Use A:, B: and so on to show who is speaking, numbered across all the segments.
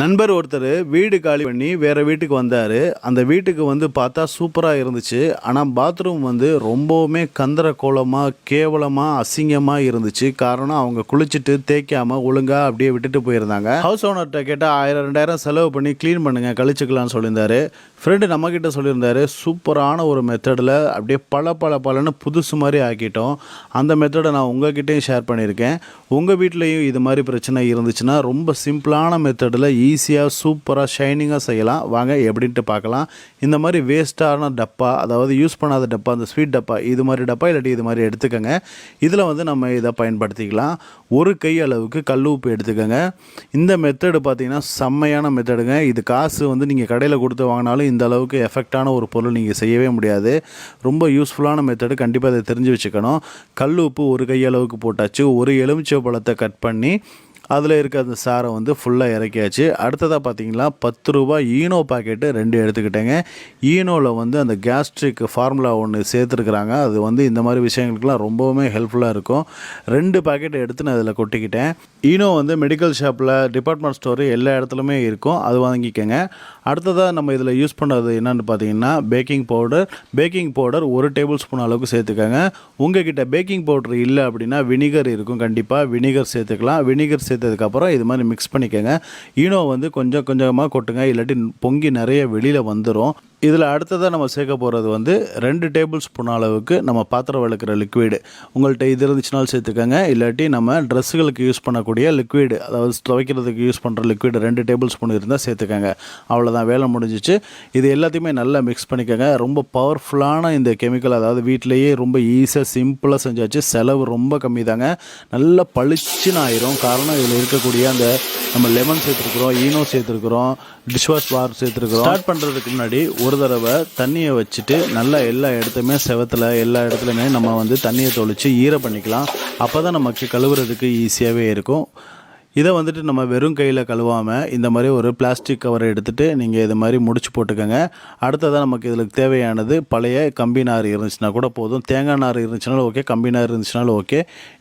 A: நண்பர் ஒருத்தர் வீடு காலி பண்ணி வேறு வீட்டுக்கு வந்தார். அந்த வீட்டுக்கு வந்து பார்த்தா சூப்பராக இருந்துச்சு. ஆனால் பாத்ரூம் வந்து ரொம்பவுமே கந்தர கோலமாக கேவலமாக அசிங்கமாக இருந்துச்சு. காரணம் அவங்க குளிச்சுட்டு தேய்க்காமல் ஒழுங்காக அப்படியே விட்டுட்டு போயிருந்தாங்க. ஹவுஸ் ஓனர்கிட்ட கேட்டால் ஆயிரம் ரெண்டாயிரம் செலவு பண்ணி க்ளீன் பண்ணுங்கள் கழிச்சுக்கலாம்னு சொல்லியிருந்தாரு. ஃப்ரெண்டு நம்மக்கிட்ட சொல்லியிருந்தாரு சூப்பரான ஒரு மெத்தடில் அப்படியே பல பல பலன்னு புதுசு மாதிரி ஆக்கிட்டோம். அந்த மெத்தடை நான் உங்ககிட்டயும் ஷேர் பண்ணியிருக்கேன். உங்கள் வீட்லேயும் இது மாதிரி பிரச்சனை இருந்துச்சுன்னா ரொம்ப சிம்பிளான மெத்தடில் ஈஸியாக சூப்பராக ஷைனிங்காக செய்யலாம். வாங்க எப்படின்ட்டு பார்க்கலாம். இந்த மாதிரி வேஸ்ட்டான டப்பா அதாவது யூஸ் பண்ணாத டப்பா அந்த ஸ்வீட் டப்பா இது மாதிரி டப்பா இல்லாட்டி இது மாதிரி எடுத்துக்கோங்க. இதில் வந்து நம்ம இதை பயன்படுத்திக்கலாம். ஒரு கை அளவுக்கு கல் உப்பு எடுத்துக்கோங்க. இந்த மெத்தடு பார்த்தீங்கன்னா செம்மையான மெத்தடுங்க இது காசு வந்து நீங்கள் கடையில் கொடுத்து வாங்கினாலும் இந்த அளவுக்கு எஃபெக்டான ஒரு பொருள் நீங்கள் செய்யவே முடியாது. ரொம்ப யூஸ்ஃபுல்லான மெத்தடு கண்டிப்பாக அதை தெரிஞ்சு வச்சுக்கணும். கல் உப்பு ஒரு கையளவுக்கு போட்டாச்சு. ஒரு எலுமிச்சை பழத்தை கட் பண்ணி அதில் இருக்க அந்த சாரை வந்து ஃபுல்லாக இறக்கியாச்சு. அடுத்ததாக பார்த்தீங்கன்னா பத்து ரூபா ஈனோ பாக்கெட்டு ரெண்டு எடுத்துக்கிட்டேங்க. ஈனோவில் வந்து அந்த கேஸ்ட்ரிக் ஃபார்முலா ஒன்று சேர்த்துருக்குறாங்க. அது வந்து இந்த மாதிரி விஷயங்களுக்குலாம் ரொம்பவுமே ஹெல்ப்ஃபுல்லாக இருக்கும். ரெண்டு பாக்கெட் எடுத்து நான் அதில் கொட்டிக்கிட்டேன். ஈனோ வந்து மெடிக்கல் ஷாப்பில் டிபார்ட்மெண்ட் ஸ்டோரு எல்லா இடத்துலையுமே இருக்கும். அது வாங்கிக்கோங்க. அடுத்ததாக நம்ம இதில் யூஸ் பண்ணுறது என்னென்னு பார்த்தீங்கன்னா பேக்கிங் பவுடர் பேக்கிங் பவுடர் ஒரு டேபிள் ஸ்பூன் அளவுக்கு சேர்த்துக்கோங்க. உங்ககிட்ட பேக்கிங் பவுடர் இல்லை அப்படின்னா வினிகர் இருக்கும் கண்டிப்பாக வினிகர் சேர்த்துக்கலாம். வினிகர் சேர்த்ததுக்கப்புறம் இது மாதிரி மிக்ஸ் பண்ணிக்கோங்க. ஈனோ வந்து கொஞ்சம் கொஞ்சமாக கொட்டுங்க. இல்லாட்டி பொங்கி நிறைய வெளியில் வந்துடும் இதில் அடுத்ததாக நம்ம சேர்க்க போகிறது வந்து ரெண்டு டேபிள் ஸ்பூன் அளவுக்கு நம்ம பாத்திரம் விளக்குற லிக்விடு உங்கள்கிட்ட இது இருந்துச்சுனாலும் சேர்த்துக்கோங்க. இல்லாட்டி நம்ம ட்ரெஸ்ஸுகளுக்கு யூஸ் பண்ணக்கூடிய லிக்விடு அதாவது துவைக்கிறதுக்கு யூஸ் பண்ணுற லிக்விடு ரெண்டு டேபிள் ஸ்பூன் இருந்தால் சேர்த்துக்கோங்க. அவ்வளோதான் வேலை முடிஞ்சிச்சு. இது எல்லாத்தையுமே நல்லா மிக்ஸ் பண்ணிக்கோங்க. ரொம்ப பவர்ஃபுல்லான இந்த கெமிக்கல் அதாவது வீட்டிலேயே ரொம்ப ஈஸியாக சிம்பிளாக செஞ்சாச்சு. செலவு ரொம்ப கம்மி தாங்க நல்லா பளிச்சுன்னு ஆயிரும். காரணம் இதில் இருக்கக்கூடிய அந்த நம்ம லெமன் சேர்த்துருக்குறோம் ஈனோ சேர்த்துருக்குறோம் டிஷ்வாஷ் பார் சேர்த்துருக்குறோம். ஸ்டார்ட் பண்ணுறதுக்கு முன்னாடி ஒரு ஒரு தடவை தண்ணியை வச்சுட்டு நல்லா எல்லா இடத்துலையுமே செவத்தில் எல்லா இடத்துலையுமே நம்ம வந்து தண்ணியை தொளித்து ஈர பண்ணிக்கலாம் அப்போ தான் நமக்கு கழுவுறதுக்கு ஈஸியாகவே இருக்கும். இதை வந்துட்டு நம்ம வெறும் கையில் கழுவாமல் இந்த மாதிரி ஒரு பிளாஸ்டிக் கவரை எடுத்துகிட்டு நீங்கள் இது மாதிரி முடிச்சு போட்டுக்கோங்க. அடுத்ததாக நமக்கு இதில் தேவையானது பழைய கம்பி நார் இருந்துச்சுன்னா கூட போதும். தேங்காய் நார் இருந்துச்சுனாலும் ஓகே கம்பி நார் இருந்துச்சுனாலும் ஓகே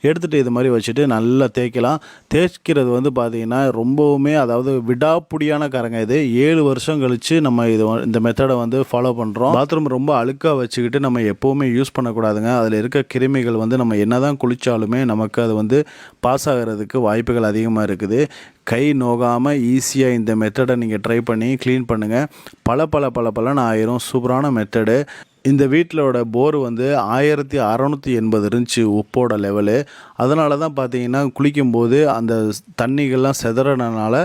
A: எடுத்துகிட்டு இது மாதிரி வச்சுட்டு நல்லா தேய்க்கலாம். தேய்க்கிறது வந்து பார்த்திங்கன்னா ரொம்பவுமே அதாவது விடாப்புடியான கரங்க இது. ஏழு வருஷம் கழித்து நம்ம இது இந்த மெத்தடை வந்து ஃபாலோ பண்ணுறோம் பாத்ரூம் ரொம்ப அழுக்காக வச்சுக்கிட்டு நம்ம எப்போவுமே யூஸ் பண்ணக்கூடாதுங்க. அதில் இருக்க கிருமிகள் வந்து நம்ம என்ன தான் குளித்தாலுமே நமக்கு அது வந்து பாஸ் ஆகிறதுக்கு வாய்ப்புகள் அதிகமாக இருக்குது. கை நோகாமல் ஈஸியாக இந்த மெத்தடை நீங்கள் ட்ரை பண்ணி க்ளீன் பண்ணுங்கள் பல பல பல பலன்னு ஆயிரும். சூப்பரான மெத்தடு இந்த வீட்டிலோட போர் வந்து ஆயிரத்தி அறநூற்றி எண்பது இருந்துச்சு உப்போட லெவலு அதனால தான் பார்த்தீங்கன்னா குளிக்கும்போது அந்த தண்ணிகள்லாம் செதறனால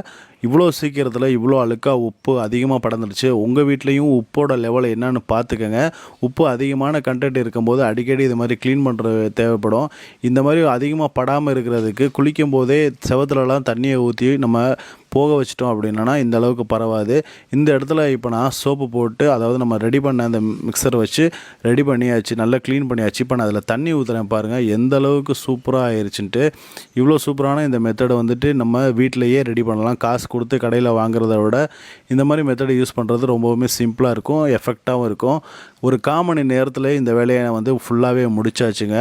A: இவ்வளோ சீக்கிரத்தில் இவ்வளோ அழுக்காக உப்பு அதிகமாக படந்துடுச்சு உங்கள் வீட்லேயும் உப்போட லெவல் என்னன்னு பார்த்துக்கோங்க உப்பு அதிகமான கண்டென்ட் இருக்கும்போது அடிக்கடி இது மாதிரி க்ளீன் பண்ணுற தேவைப்படும். இந்த மாதிரி அதிகமாக படாமல் இருக்கிறதுக்கு குளிக்கும் போதே செவத்துலலாம் தண்ணியை ஊற்றி நம்ம போக வச்சிட்டோம் அப்படின்னா இந்த அளவுக்கு பரவாது. இந்த இடத்துல இப்போ நான் சோப்பு போட்டு அதாவது நம்ம ரெடி பண்ண அந்த மிக்சர் வச்சு ரெடி பண்ணியாச்சு நல்லா க்ளீன் பண்ணியாச்சு. இப்போ நான் அதில் தண்ணி ஊற்றுறேன் பாருங்கள் எந்த அளவுக்கு சூப்பராக ஆயிடுச்சுன்ட்டு இவ்வளோ சூப்பரான இந்த மெத்தடை வந்துட்டு நம்ம வீட்டிலையே ரெடி பண்ணலாம். காசு கொடுத்து கடையில் வாங்குறத விட இந்த மாதிரி மெத்தடை யூஸ் பண்ணுறது ரொம்பவுமே சிம்பிளாக இருக்கும் எஃபெக்டாகவும் இருக்கும். ஒரு காமணி நேரத்தில் இந்த வேலையை நான் வந்து ஃபுல்லாகவே முடிச்சாச்சுங்க.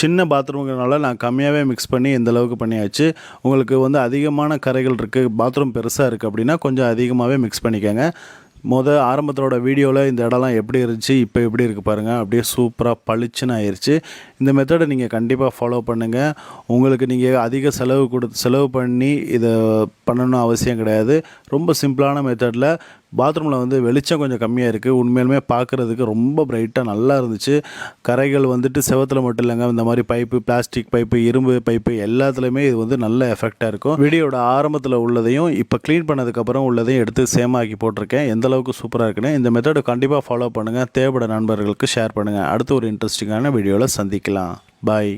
A: சின்ன பாத்ரூம்ங்கிறனால நான் கம்மியாகவே மிக்ஸ் பண்ணி இந்த அளவுக்கு பண்ணியாச்சு. உங்களுக்கு வந்து அதிகமான கரைகள் இருக்குது பாத்ரூம் பெருசாக இருக்குது அப்படின்னா கொஞ்சம் அதிகமாகவே மிக்ஸ் பண்ணிக்கோங்க. மொதல் ஆரம்பத்தோட வீடியோவில் இந்த இடம்லாம் எப்படி இருந்துச்சு இப்போ எப்படி இருக்குது பாருங்கள் அப்படியே சூப்பராக பளிச்சுன்னு ஆயிடுச்சு இந்த மெத்தடை நீங்கள் கண்டிப்பாக ஃபாலோ பண்ணுங்கள் உங்களுக்கு நீங்கள் அதிக செலவு கொடுத்து செலவு பண்ணி இதை பண்ணணும் அவசியம் கிடையாது. ரொம்ப சிம்பிளான மெத்தடில் பாத்ரூமில் வந்து வெளிச்சம் கொஞ்சம் கம்மியாக இருக்குது உண்மையிலுமே பார்க்குறதுக்கு ரொம்ப பிரைட்டாக நல்லா இருந்துச்சு. கரைகள் வந்துட்டு செவத்தில் மட்டும் இல்லைங்க. இந்த மாதிரி பைப்பு பிளாஸ்டிக் பைப்பு இரும்பு பைப்பு எல்லாத்துலேயுமே இது வந்து நல்ல எஃபெக்டாக இருக்கும். வீடியோட ஆரம்பத்தில் உள்ளதையும் இப்போ க்ளீன் பண்ணதுக்கப்புறம் உள்ளதையும் எடுத்து சேமாக்கி போட்டிருக்கேன். எந்த அளவுக்கு சூப்பராக இருக்குன்னு இந்த மெத்தடை கண்டிப்பாக ஃபாலோ பண்ணுங்கள் தேவைப்பட நண்பர்களுக்கு ஷேர் பண்ணுங்கள் அடுத்து ஒரு இன்ட்ரெஸ்டிங்கான வீடியோவில் சந்திக்கலாம். பாய்